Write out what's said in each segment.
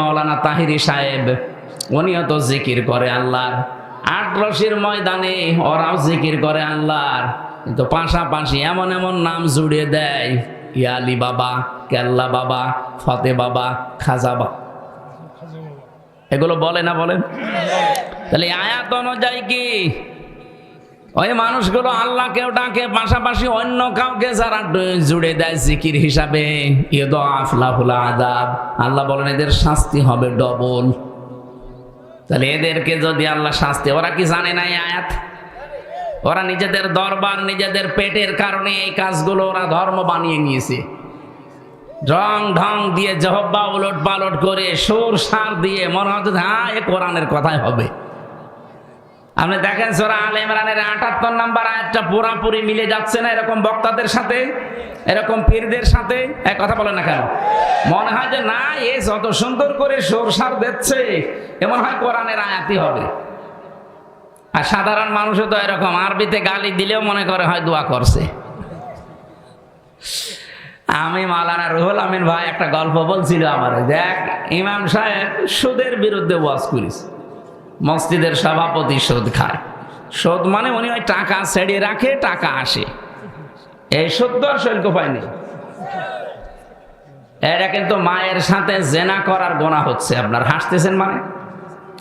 মৌলানা তাহিরি সাহেব, উনিও তো জিকির করে আল্লাহর। আট রশির ময়দানে ওরাও জিকির করে আল্লাহর। কিন্তু পাশাপাশি এমন এমন নাম জুড়ে দেয় ইয়ালি বাবা কেল্লা বাবা, ফতে বাবা, খাজা বাবা। এগুলো বলে না বলেন তাহলে আয়াত অনুযায়ী কি ওই মানুষগুলো আল্লাহকেও ডাকে, পাশাপাশি অন্য কাউকে যারা জুড়ে দেয় জিকির হিসাবে। ইয়েদ আফলাফুলা আদাব আল্লাহ বলেন, এদের শাস্তি হবে ডবল। তাহলে এদেরকে যদি আল্লাহ শাস্তি, ওরা কি জানে না আয়াত? ওরা নিজেদের দরবার, নিজেদের পেটের কারণে এই কাজগুলো ওরা ধর্ম বানিয়ে নিয়েছে। রং ঢং দিয়ে জহব্বা উলট পালট করে সুর সার দিয়ে মনে হচ্ছে হ্যাঁ এ কোরআনের কথাই হবে। আপনি দেখেন সোরা আল ইমরানের আটাত্তর নাম্বার আয়াতটা পুরাপুরি মিলে যাচ্ছে না এরকম বক্তাদের সাথে, এরকম পীরদের সাথে? এক কথা বলে না কেন? মনে হয় যে না, এ যত সুন্দর করে সরসার দিচ্ছে এমন হয় কোরআনের আয়াতই হবে। আর সাধারণ মানুষও তো এরকম, আরবিতে গালি দিলেও মনে করে হয় দোয়া করছে। আমি মালানা রুহুল আমিন ভাই একটা গল্প বলছিল আমার। দেখ, ইমাম সাহেব সুদের বিরুদ্ধে ওয়াজ করিস মসজিদের সভাপতি সুদ খায়। সুদ মানে উনি ওই টাকা ছেড়ে রাখে, টাকা আসে। এই সুদ তো আর শৈল্য পায়নি এটা কিন্তু মায়ের সাথে জেনা করার গোনা হচ্ছে। আপনার হাসতেছেন মানে?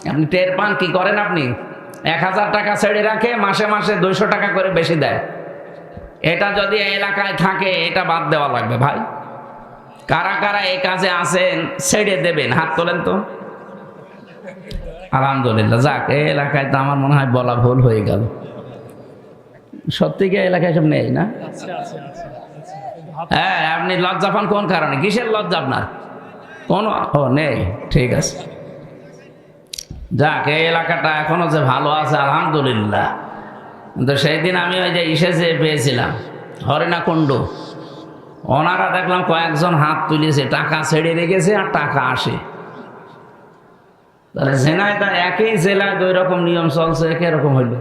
আপনি টের পান কি করেন আপনি? এক হাজার টাকা ছেড়ে রাখে, মাসে মাসে দুইশো টাকা করে বেশি দেয়। এটা যদি এলাকায় থাকে, এটা বাদ দেওয়া লাগবে ভাই। কারা কারা এই কাজে আসেন ছেড়ে দেবেন। হাত তোলেন তো। আলহামদুলিল্লাহ, যাক, এই এলাকায় তো আমার মনে হয় বলা ভুল হয়ে গেল। সত্যি কি এলাকায় সব নেই না? হ্যাঁ আপনি লজ্জা পান কোন কারণে? কিসের লজ্জা আপনার? কোন? ও, নেই, ঠিক আছে। যাক, এই এলাকাটা এখনও যে ভালো আছে, আলহামদুলিল্লাহ। কিন্তু সেই দিন আমি ওই যে ইসে যে পেয়েছিলাম হরিণা কুণ্ড ওনারা দেখলাম কয়েকজন হাত তুলেছে টাকা ছেড়ে রেখেছে আর টাকা আসে। তাহলে জেনায় তা একই জেলায় দুই রকম নিয়ম চলছে একই রকম হইল।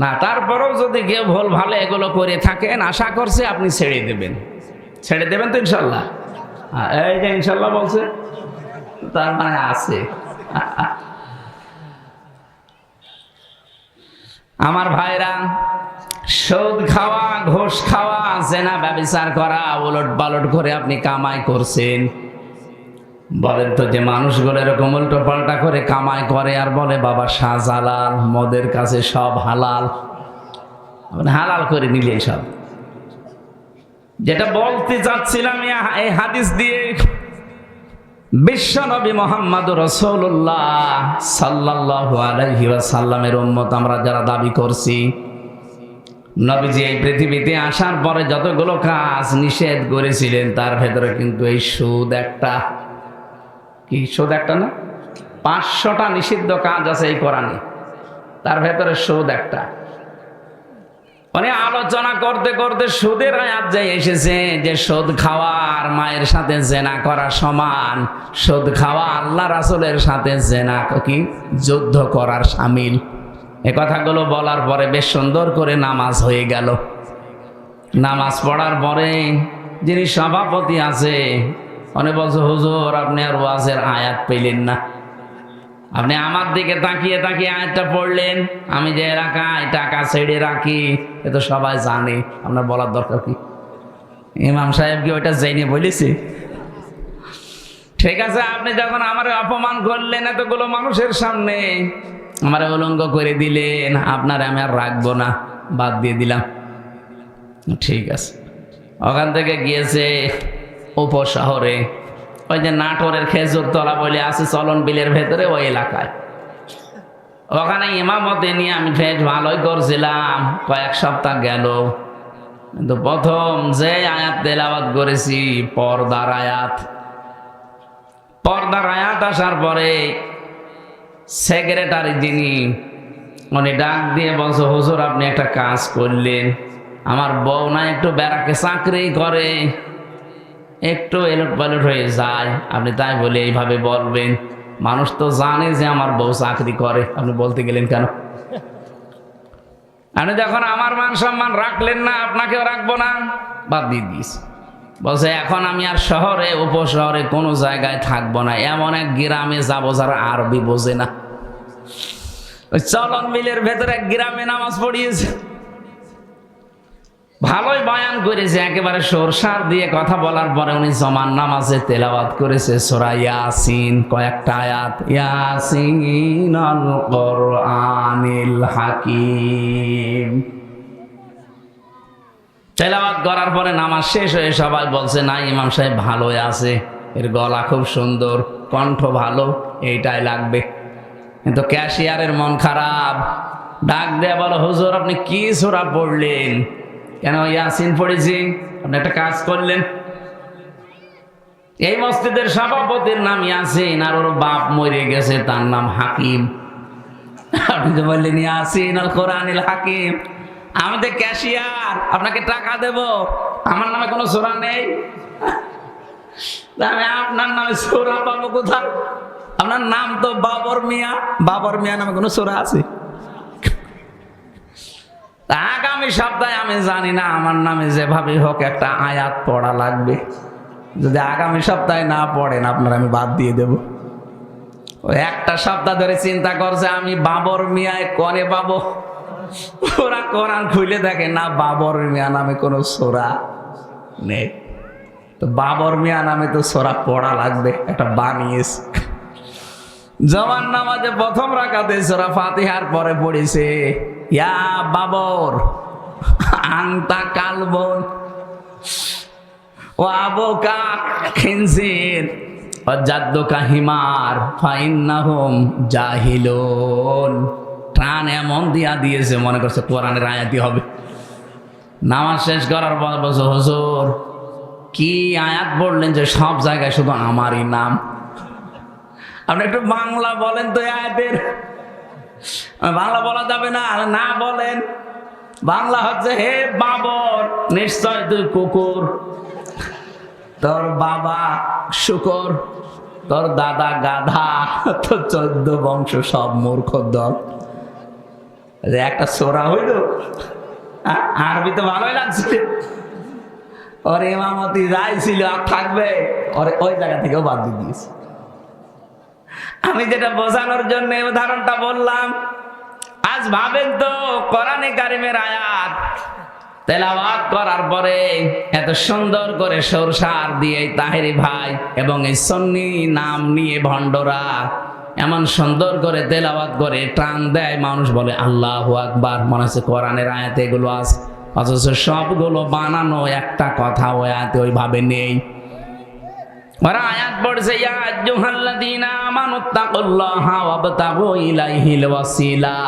না তারপরেও যদি কেউ ভুল ভালো এগুলো করে থাকেন আশা করছে আপনি ছেড়ে দেবেন। ছেড়ে দেবেন তো ইনশাল্লাহ? হ্যাঁ, এই যে ইনশাল্লাহ বলছে তার মানে আছে। আমার ভাইরা সুদ খাওয়া ঘোষ খাওয়া জেনা ব্যবচার করা উলট পালট করে আপনি কামাই করছেন। বলেন তো যে মানুষগুলো এরকম উল্টো পাল্টা করে কামাই করে আর বলে, বাবা শাহজালাল, মদের কাছে সব হালাল। হালাল করে নিলে সব। যেটা বলতে চাচ্ছিলাম এই- হাদিস দিয়ে, বিশ্বনবী মোহাম্মদ রসৌল্লাহ সাল্লাহ আলহি সাল্লামের উম্মত আমরা যারা দাবি করছি, নবীজি এই পৃথিবীতে আসার পরে যতগুলো কাজ নিষেধ করেছিলেন, তার ভেতরে কিন্তু এই সুদ একটা। কি, সুদ একটা না? পাঁচশোটা নিষিদ্ধ কাজ আছে এই কোরআনে। তার ভেতরে সুদ একটা। মানে আলোচনা করতে করতে সুদের আয়াত যে এসেছে যে সুদ খাওয়া আর মায়ের সাথে জেনা করা সমান, সুদ খাওয়া আল্লাহ রাসুলের সাথে জেনা কি, যুদ্ধ করার সামিল। এ কথাগুলো বলার পরে বেশ সুন্দর করে নামাজ হয়ে গেল। নামাজ পড়ার পরে যিনি সভাপতি আছে অনেক বলছে, হুজুর, আপনি আর ওয়াজের আয়াত পেলেন না। আপনি আমার দিকে তাকিয়ে তাকিয়ে আয়াতটা পড়লেন। আমি যে এলাকায় টাকা ছেড়ে রাখি, এ তো সবাই জানে, আপনার বলার দরকার কি? ইমাম সাহেব কি ওইটা জেনে বলেছে? ঠিক আছে, আপনি যখন আমার অপমান করলেন এতগুলো মানুষের সামনে, আমার উলঙ্গ করে দিলেন, আপনার আমি আর রাখব না, বাদ দিয়ে দিলাম। ঠিক আছে। ওখান থেকে গিয়েছে উপশহরে। ওই যে নাটোরের খেজুর তলা বলে আছে, চলন বিলের ভেতরে ওই এলাকায়। ওখানে ইমামতে নিয়ে আমি বেশ ভালোই করছিলাম, কয়েক সপ্তাহ গেল। কিন্তু প্রথম যে আয়াত তেলাবাদ করেছি, পর্দার আয়াত। পর্দার আয়াত আসার পরে সেক্রেটারি যিনি, উনি ডাক দিয়ে বলছে, হুজুর, আপনি একটা কাজ করলেন। আমার বউ না একটু বেড়াকে চাকরি করে। একটু এলট পালট হয়ে যায়। আপনি তাই বলে এইভাবে বলবেন। মানুষ তো জানে যে আমার বউ চাকরি করে। আপনি বলতে গেলেন কেন? আপনি যখন আমার মান সম্মান রাখলেন না, আপনাকেও রাখব না। বাদ দিয়ে দিস বলছে, এখন আমি আর শহরে, উপশহরে কোনো জায়গায় থাকব না। এমন এক গ্রামে যাব যারা আরবি বোঝে না। চলন মিলের ভেতরে এক গ্রামে নামাজ পড়িয়েছে। ভালোই বয়ান করেছে, একেবারে সরসার দিয়ে কথা বলার পরে উনি জমান নামাজে তেলাওয়াত করেছে, সোরা ইয়াসিন, কয়েকটা আয়াত। ইয়াসিন আল কোরআনিল হাকিম। তেলাওয়াত করার পরে নামাজ শেষ হয়ে সবাই বলছে, না, ইমাম সাহেব ভালোই আছে, এর গলা খুব সুন্দর, কণ্ঠ ভালো, এইটাই লাগবে। কিন্তু ক্যাশিয়ারের মন খারাপ। ডাক দেয়া বলো, হুজুর, আপনি কি সোরা পড়লেন? কেন ইয়াসিন পড়েছি আপনি একটা কাজ করলেন। এই মসজিদের সভাপতির নাম ইয়াসিন আর ওর বাপ মরে গেছে, তার নাম হাকিম। আপনি তো বললেন ইয়াসিন আল কোরআনিল হাকিম। আমি তো ক্যাশিয়ার, আপনাকে টাকা দেব। আমার নামে কোনো সোরা নেই। আমি আপনার নামে সোরা পাবো কোথায়? আপনার নাম তো বাবর মিয়া বাবর মিয়া নামে কোনো সোরা আছে। আগামী সপ্তাহে আমি জানি না, আমার নামে যেভাবে হোক একটা আয়াত পড়া লাগবে। যদি আগামী সপ্তাহে না পড়েন, আপনার আমি বাদ দিয়ে দেব। ওই একটা সপ্তাহ ধরে চিন্তা করছে, আমি বাবর মিয়ায় কনে পাবো? ওরা কোরআন খুলে দেখে, না, বাবর মিয়া নামে কোনো সোরা নেই। তো বাবর মিয়া নামে তো সোরা পড়া লাগবে, একটা বানিয়েছে জমান নামাজে প্রথম রাখাতে সোরা ফাতিহার পরে পড়েছে, ইয়া বাবর আংতা কালবন ও আবোকা খিনজির ও জাদ্দোকা হিমার ফাইন্নাহুম জাহিলুন। টান এমন দিয়া দিয়েছে, মনে করছে কোরআনের আয়াতি হবে। নামাজ শেষ করার পর বলছে, হুজুর, কি আয়াত বললেন যে সব জায়গায় শুধু আমারই নাম? আপনি একটু বাংলা বলেন তো আয়াতের। বাংলা বলা যাবে না না বলেন। বাংলা হচ্ছে, হে বাবর, নিশ্চয় তুই কুকুর। তোর বাবা শুকর, তোর দাদা গাধা, তোর চোদ্দ বংশ সব মূর্খ দল। একটা সোরা হইল। আরবি তো ভালোই লাগছে। ওর এমামতি যাই ছিল, আর থাকবে, ওরে ওই জায়গা থেকেও বাদ দিয়ে দিয়েছে। আমি যেটা বোঝানোর জন্য উদাহরণটা বললাম। আজ ভাবেন তো কোরআনে কারিমের আয়াত, তেলাওয়াত করার পরে এত সুন্দর করে সরসার দিয়ে তাহেরি ভাই এবং এই সন্নি নাম নিয়ে ভণ্ডরা এমন সুন্দর করে তেলাওয়াত করে টান দেয়। মানুষ বলে, আল্লাহ আকবার। মনে হচ্ছে কোরআনের আয়াতে এগুলো আছে। অথচ সবগুলো বানানো একটা কথা ওই আয়াতে ওইভাবে নেই। ওরা আয়াত পড়ছে, ইয়া আইয়ুহাল্লাযীনা আমানুত্তাকুল্লাহা ওয়াবতাগু ইলাইহিল ওয়াসিলা।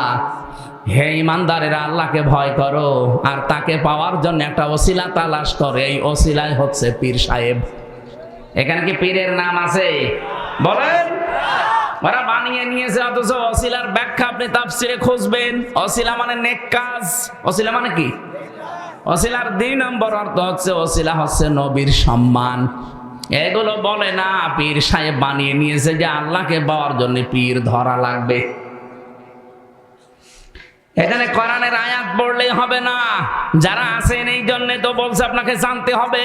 হে ইমানদারেরা, আল্লাহকে ভয় করো, আর তাকে পাওয়ার জন্য একটা ওসিলা তালাশ করে। এই ওসিলাই হচ্ছে পীর সাহেব। এখানে কি পীরের নাম আছে? বলেন। ওরা বানিয়ে নিয়েছে, অথচ অসিলার ব্যাখ্যা আপনি তাফসিরে খুঁজবেন। অসিলা মানে নেক কাজ। অসিলা মানে কি? অসিলার দুই নম্বর অর্থ হচ্ছে অসিলা হচ্ছে নবীর সম্মান। এগুলো বলে না, পীর সাহেব বানিয়ে নিয়েছে যে আল্লাহকে পাওয়ার জন্য পীর ধরা লাগবে। এখানে কোরআনের আয়াত পড়লেই হবে না। যারা আছেন এই জন্য তো বলছে আপনাকে জানতে হবে।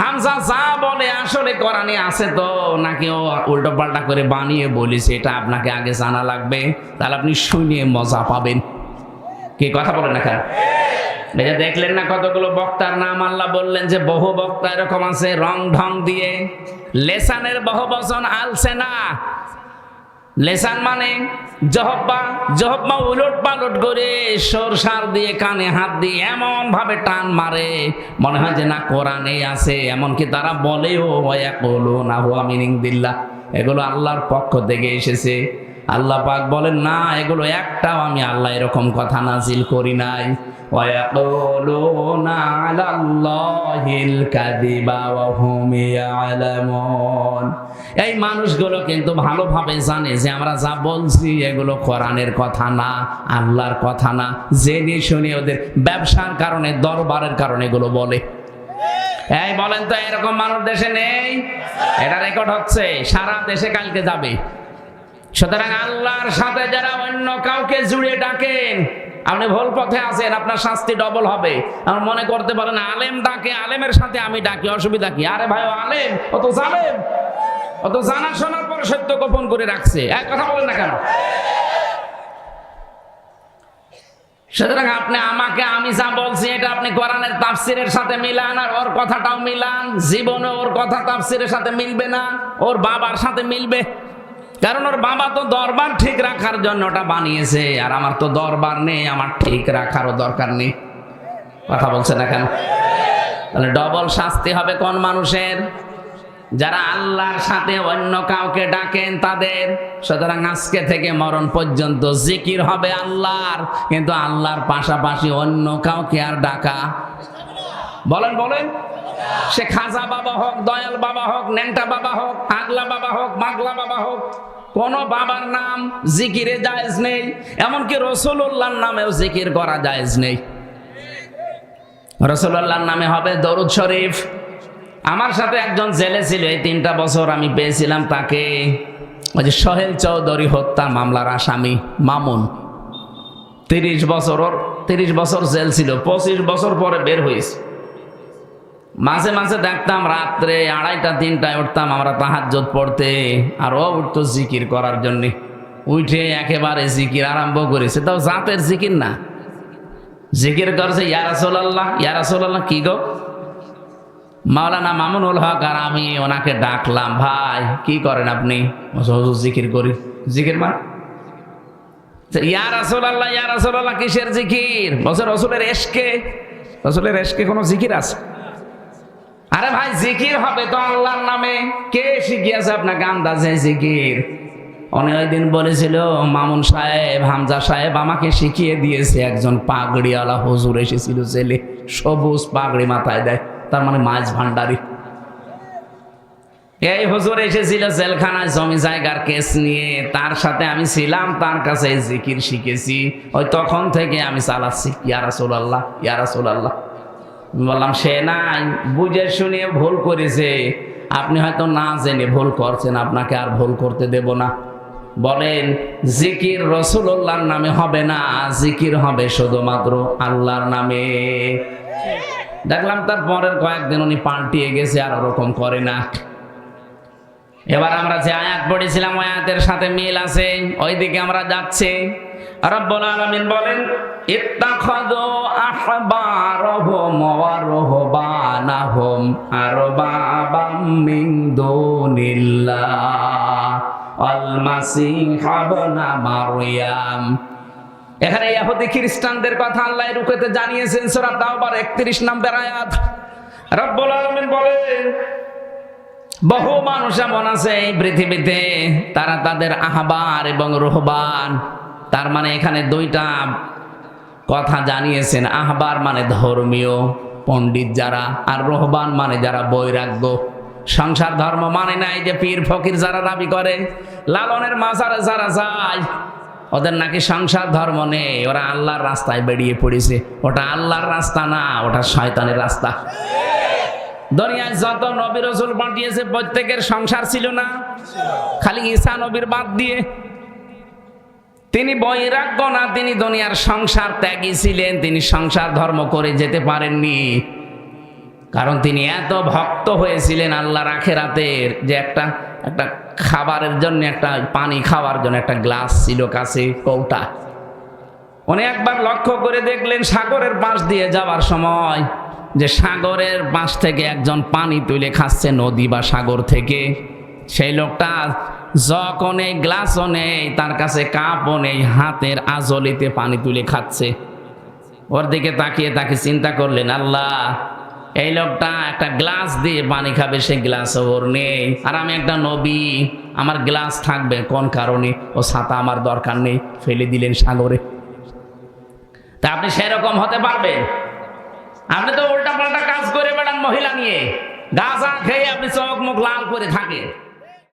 হামজা যা বলে আসলে কোরআনে আছে তো, নাকি ও উল্টো পাল্টা করে বানিয়ে বলিছে, এটা আপনাকে আগে জানা লাগবে। তাহলে আপনি শুনিয়ে মজা পাবেন। কি কথা বলেন না যে দেখলেন না কতগুলো বক্তার নাম? আল্লাহ বললেন যে বহু বক্তা এরকম আছে, রং ঢং দিয়ে। লেসানের বহু বচন আলছে না। লেসান মানে জহব্বা জহব্বা উলট পালট করে সরসার দিয়ে, কানে হাত দিয়ে এমন ভাবে টান মারে। মনে হয় যে না কোরআনে আছে, এমনকি তারা বলে ও বলেও বলো না হুয়া মিনিং দিল্লা এগুলো আল্লাহর পক্ষ থেকে এসেছে। আল্লাহ পাক বলেন, না, এগুলো একটাও আমি আল্লাহ এরকম কথা নাজিল করি নাই। ويقولون على الله الكذب وهم يعلمون এই মানুষগুলো কিন্তু ভালোভাবে জানে যে আমরা যা বলছি এগুলো কোরআনের কথা না আল্লাহর কথা না জেনে শুনে ওদের ব্যবসার কারণে দরবারের কারণে এগুলো বলে এই বলেন তো এরকম মানুষ দেশে নেই এটা রেকর্ড হচ্ছে সারা দেশে কালকে যাবে সুতরাং আল্লাহর সাথে যারা অন্য কাউকে জুড়ে ডাকেন আপনি ভুল পথে আছেন, আপনার শাস্তি ডবল হবে। আমার মনে করতে পারেন, আলেম ডাকে, আলেমের সাথে আমি ডাকি, অসুবিধা কি? আরে ভাই আলেম, ও তো জালেম। ও তো জানা শোনার পরে সত্য গোপন করে রাখছে। এক কথা বলেন না কেন? সুতরাং আপনি আমাকে, আমি যা বলছি, এটা আপনি কোরআনের তাফসিরের সাথে মিলান, আর ওর কথাটাও মিলান। জীবনে ওর কথা তাফসিরের সাথে মিলবে না, ওর বাবার সাথে মিলবে। কারণ ওর বাবা তো দরবার ঠিক রাখার জন্য ওটা বানিয়েছে, আর আমার তো দরবার নেই, আমার ঠিক রাখারও দরকার নেই। কথা বলছে না কেন? তাহলে ডবল শাস্তি হবে কোন মানুষের? যারা আল্লাহর সাথে অন্য কাউকে ডাকেন তাদের। সুতরাং আজকে থেকে মরণ পর্যন্ত জিকির হবে আল্লাহর, কিন্তু আল্লাহর পাশাপাশি অন্য কাউকে আর ডাকা। বলেন বলেন। সে খাজা বাবা হোক, দয়াল বাবা হোক ন্যাংটা বাবা হোক আগলা বাবা হোক, মাগলা বাবা হোক, কোন বাবার নাম জিকিরে জায়েজ নেই, এমনকি রসুল্লাহর নামেও জিকির করা জায়েজ নেই। রসুল্লাহর নামে হবে দরুদ শরীফ। আমার সাথে একজন জেলে ছিল, এই তিনটা বছর আমি পেয়েছিলাম তাকে। ওই যে সোহেল চৌধুরী হত্যা মামলার আসামি, মামুন। তিরিশ বছর ওর, তিরিশ বছর জেল ছিল, পঁচিশ বছর পরে বের হয়েছে। মাঝে মাঝে দেখতাম রাত্রে আড়াইটা, তিনটায় উঠতাম, আমরা তাহাজ্জত পড়তে। আর ও উঠতো জিকির করার জন্যে। উঠে একেবারে জিকির আরম্ভ করেছে। তাও জাতের জিকির না। জিকির করছে ইয়ারাসোল্লাহ ইয়ারাসোল্লাহ কি গো? মাওলানা মামুনুল হক আর আমি ওনাকে ডাকলাম, ভাই, কি করেন আপনি? জিকির করি। জিকির মানে? ইয়া রাসূলুল্লাহ ইয়া রাসূলুল্লাহ, কিসের জিকির? বলছে, রসুলের এশকে রসুলের এশকে কোনো জিকির আছে? আরে ভাই, জিকির হবে তো আল্লাহর নামে। কে শিখিয়েছে আপনাকে আন্দাজে জিকির? ওই দিন বলেছিল, মামুন সাহেব, হামজা সাহেব আমাকে শিখিয়ে দিয়েছে, একজন পাগড়িওয়ালা হুজুর এসেছিল ছেলে সবুজ পাগড়ি মাথায় দেয়, তার মানে মাছ ভান্ডারি এই হুজুর এসেছিল জেলখানায়, জমি জায়গার কেস নিয়ে, তার সাথে আমি ছিলাম, তার কাছে জিকির শিখেছি। ওই তখন থেকে আমি চালাচ্ছি ইয়ারা সোল্লাহ ইয়ারা সোল্লাহ বললাম, সে নাই, বুঝে শুনে ভুল করেছে। আপনি হয়তো না জেনে ভুল করছেন, আপনাকে আর ভুল করতে দেব না। বলেন, জিকির রসুল্লাহর নামে হবে না, জিকির হবে শুধুমাত্র আল্লাহর নামে। দেখলাম তার পরের কয়েকদিন উনি পাল্টিয়ে গেছে, আর ওরকম করে না। এবার আমরা যে আয়াত পড়েছিলাম আয়াতের সাথে মিল আছে, ওইদিকে আমরা যাচ্ছি। বলেন এখানে ইহুদি খ্রিস্টানদের কথা আল্লাহ রুকুতে জানিয়েছেন, সূরা তাওবার 31 নম্বর আয়াত। রব্বুল আলামিন বলেন, বহু মানুষ এমন আছে এই পৃথিবীতে, তারা তাদের আহবার এবং রোহবান তার মানে এখানে দুইটা কথা জানিয়েছেন, আহবার মানে ধর্মীয় পণ্ডিত যারা আর রোহবান মানে যারা বৈরাগ্য। সংসার ধর্ম মানে নাই যে পীর ফকির যারা দাবি করে, লালনের মাজারে যারা যায়, ওদের নাকি সংসার ধর্ম নেই, ওরা আল্লাহর রাস্তায় বেরিয়ে পড়েছে। ওটা আল্লাহর রাস্তা না, ওটা শয়তানের রাস্তা। দুনিয়ায় যত নবী রসুল পাঠিয়েছে, প্রত্যেকের সংসার ছিল না। খালি ঈসা নবীর বাদ দিয়ে তিনি বৈরাগ্য না, তিনি দুনিয়ার সংসার ত্যাগী ছিলেন, তিনি সংসার ধর্ম করে যেতে পারেননি। কারণ তিনি এত ভক্ত হয়েছিলেন আল্লাহ রাতের যে একটা একটা খাবারের জন্য, একটা পানি খাওয়ার জন্য, একটা গ্লাস ছিল কাছে, কৌটা। উনি একবার লক্ষ্য করে দেখলেন সাগরের পাশ দিয়ে যাওয়ার সময় যে সাগরের পাশ থেকে একজন পানি তুলে খাচ্ছে নদী বা সাগর থেকে। সেই লোকটা জকও নেই গ্লাসও নেই, তার কাছে কাপও নেই, হাতের আজলিতে পানি তুলে খাচ্ছে। ওর দিকে তাকিয়ে তাকে চিন্তা করলেন, আল্লাহ, এই লোকটা একটা গ্লাস দিয়ে পানি খাবে, সে গ্লাস ওর নেই। আর আমি একটা নবী, আমার গ্লাস থাকবে কোন কারণে? ও ছাতা আমার দরকার নেই, ফেলে দিলেন সাগরে। তা আপনি সেরকম হতে পারবেন? আপনি তো উল্টা পাল্টা কাজ করে বেড়ান মহিলা নিয়ে। গাঁজা খেয়ে আপনি চোখ মুখ লাল করে থাকেন।